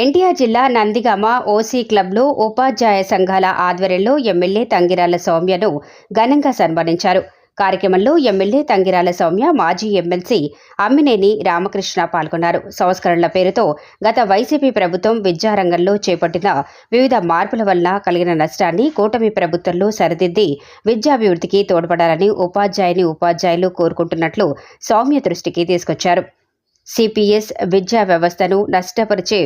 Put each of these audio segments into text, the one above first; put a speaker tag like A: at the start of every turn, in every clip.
A: ఎన్టీఆర్ జిల్లా నందిగామ ఓసీ క్లబ్లో ఉపాధ్యాయ సంఘాల ఆధ్వర్యంలో ఎమ్మెల్యే తంగిరాల సౌమ్యను ఘనంగా సన్మానించారు. కార్యక్రమంలో ఎమ్మెల్యే తంగిరాల సౌమ్య మాజీ ఎమ్మెల్సీ అమ్మినేని రామకృష్ణ పాల్గొన్నారు. సంస్కరణల పేరుతో గత వైసీపీ ప్రభుత్వం విద్యారంగంలో చేపట్టిన వివిధ మార్పుల వల్ల కలిగిన నష్టాన్ని కూటమి ప్రభుత్వంలో సరిదిద్ది విద్యాభివృద్ధికి తోడ్పడాలని ఉపాధ్యాయుని ఉపాధ్యాయులు కోరుకుంటున్నట్లు సౌమ్య దృష్టికి తీసుకొచ్చారు. సిపిఎస్ విద్యా వ్యవస్థను నష్టపరిచే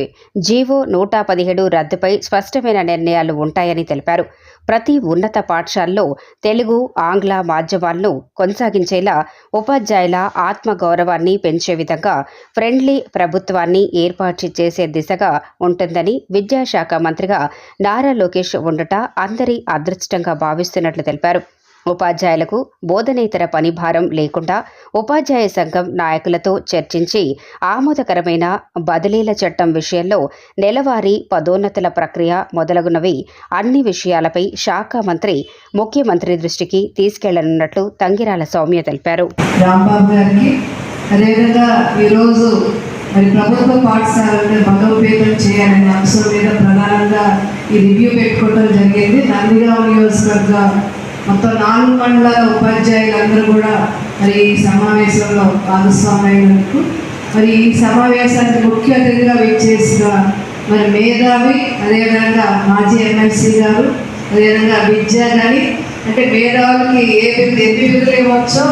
A: జీవో నూట పదిహేడు రద్దుపై స్పష్టమైన నిర్ణయాలు ఉంటాయని తెలిపారు. ప్రతి ఉన్నత పాఠశాలలో తెలుగు ఆంగ్ల మాధ్యమాలను కొనసాగించేలా ఉపాధ్యాయుల ఆత్మగౌరవాన్ని పెంచే విధంగా ఫ్రెండ్లీ ప్రభుత్వాన్ని ఏర్పాటు చేసే దిశగా ఉంటుందని విద్యాశాఖ మంత్రిగా నారా లోకేష్ ఉండట అందరి అదృష్టంగా భావిస్తున్నట్లు తెలిపారు. ఉపాధ్యాయులకు బోధనేతర పనిభారం లేకుండా ఉపాధ్యాయ సంఘం నాయకులతో చర్చించి ఆమోదకరమైన బదిలీల చట్టం విషయంలో నెలవారీ పదోన్నతుల ప్రక్రియ మొదలగునవి అన్ని విషయాలపై శాఖ మంత్రి ముఖ్యమంత్రి దృష్టికి తీసుకెళ్ళనున్నట్లు తంగిరాల సౌమ్య తెలిపారు.
B: అదేవిధంగా ఈరోజు మరి ప్రభుత్వ పాఠశాలలో బలోపేతం చేయాలనే అంశం మీద ప్రధానంగా ఈ రివ్యూ పెట్టుకోవడం జరిగింది. నందిగామ నియోజకవర్గ మొత్తం నాలుగు మండలాల ఉపాధ్యాయులందరూ కూడా మరి ఈ సమావేశంలో భాగస్వామ్యమైనందుకు మరి ఈ సమావేశానికి ముఖ్య అతిథిగా విచ్చేసిన మరి మేధావి అదేవిధంగా మాజీ ఎమ్మెల్సీ గారు అదేవిధంగా విద్య కానీ అంటే మేధావులకి ఏ బిరుదు ఎన్ని బిరుదులు ఇవ్వచ్చో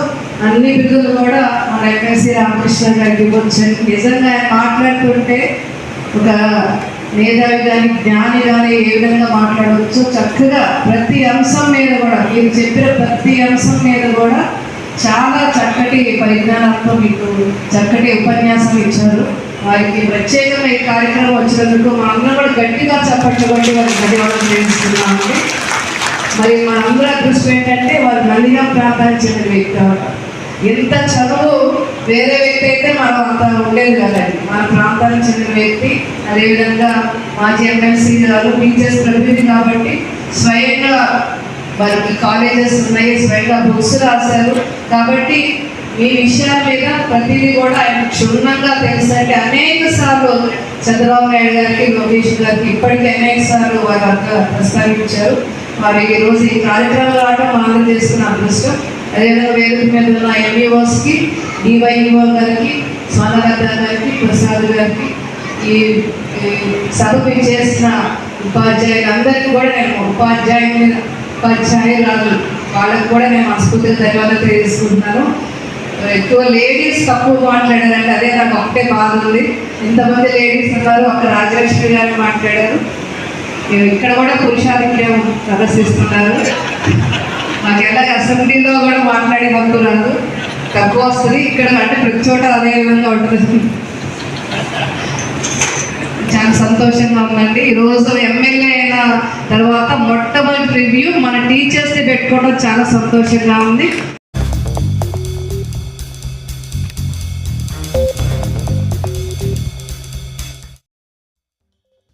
B: అన్ని బిరుదులు కూడా మన ఎమ్మెల్సీ రామకృష్ణ గారికి ఇవ్వచ్చు. నిజంగా ఆయన మాట్లాడుతుంటే ఒక మేధావి కానీ జ్ఞాని కానీ ఏ విధంగా మాట్లాడవచ్చో చక్కగా ప్రతి అంశం మీరు చెప్పిన ప్రతి అంశం మీద కూడా చాలా చక్కటి పరిజ్ఞానంతో మీకు చక్కటి ఉపన్యాసం ఇచ్చారు. వారికి ప్రత్యేకంగా ఈ కార్యక్రమం వచ్చినందుకు మా అందరం కూడా గట్టిగా చప్పట్లుబట్టి వారికి ధన్యవాదాలు చేస్తున్నామండి మరి మా మనందరూ దృష్టి ఏంటంటే వారు నందిగా ప్రాంతానికి చెందిన వ్యక్తి ఎంత చదువు వేరే వ్యక్తి అయితే మనం అంత ఉండేది కదండి. మన ప్రాంతానికి చెందిన వ్యక్తి అదేవిధంగా మాజీ ఎమ్మెల్సీ గారు టీచర్స్ ప్రతినిధి కాబట్టి స్వయంగా వారికి కాలేజెస్ ఉన్నాయి స్వయంగా బుక్స్ రాశారు. కాబట్టి ఈ విషయాల మీద ప్రతిదీ కూడా ఆయన క్షుణ్ణంగా తెలుసంటే అనేక సార్లు చంద్రబాబు నాయుడు గారికి లోకేష్ గారికి ఇప్పటికీ అనేక సార్లు వారు అంతా ప్రస్తావించారు. మరి ఈరోజు ఈ కార్యక్రమం రావడం మనం చేసుకున్న అదృష్టం. అదేవిధంగా వేదిక మీద ఉన్న ఎంఈఓస్కి డివైఈఓ గారికి స్వర్ణలత గారికి ప్రసాద్ గారికి ఈ ఈ సభకు చేసిన ఉపాధ్యాయులందరికీ కూడా నేను ఉపాధ్యాయుని ఉపాధ్యాయురాలు వాళ్ళకు కూడా నేను మనస్ఫూర్తిగా ధన్యవాదాలు తెలియజేసుకుంటున్నాను. ఎక్కువ లేడీస్ తక్కువ మాట్లాడారంటే అదే నాకు ఒకటే బాధ ఉంది. ఇంతమంది లేడీస్ ఉన్నారు ఒక రాజలక్ష్మి గారు మాట్లాడారు. ఇక్కడ కూడా పురుషాధిక్యం ప్రదర్శిస్తున్నారు. మాకు ఎలాగ అసెంబ్లీలో కూడా మాట్లాడే హక్కు రాదు. తక్కువ వస్తుంది. ఇక్కడ అంటే ప్రతి చోట అదే విధంగా ఉంటుంది. చాలా సంతోషంగా ఉందండి. ఈరోజు ఎమ్మెల్యే అయిన తర్వాత మొట్ట రివ్యూ మన టీచర్స్ని పెట్టుకోవడం చాలా సంతోషంగా ఉంది.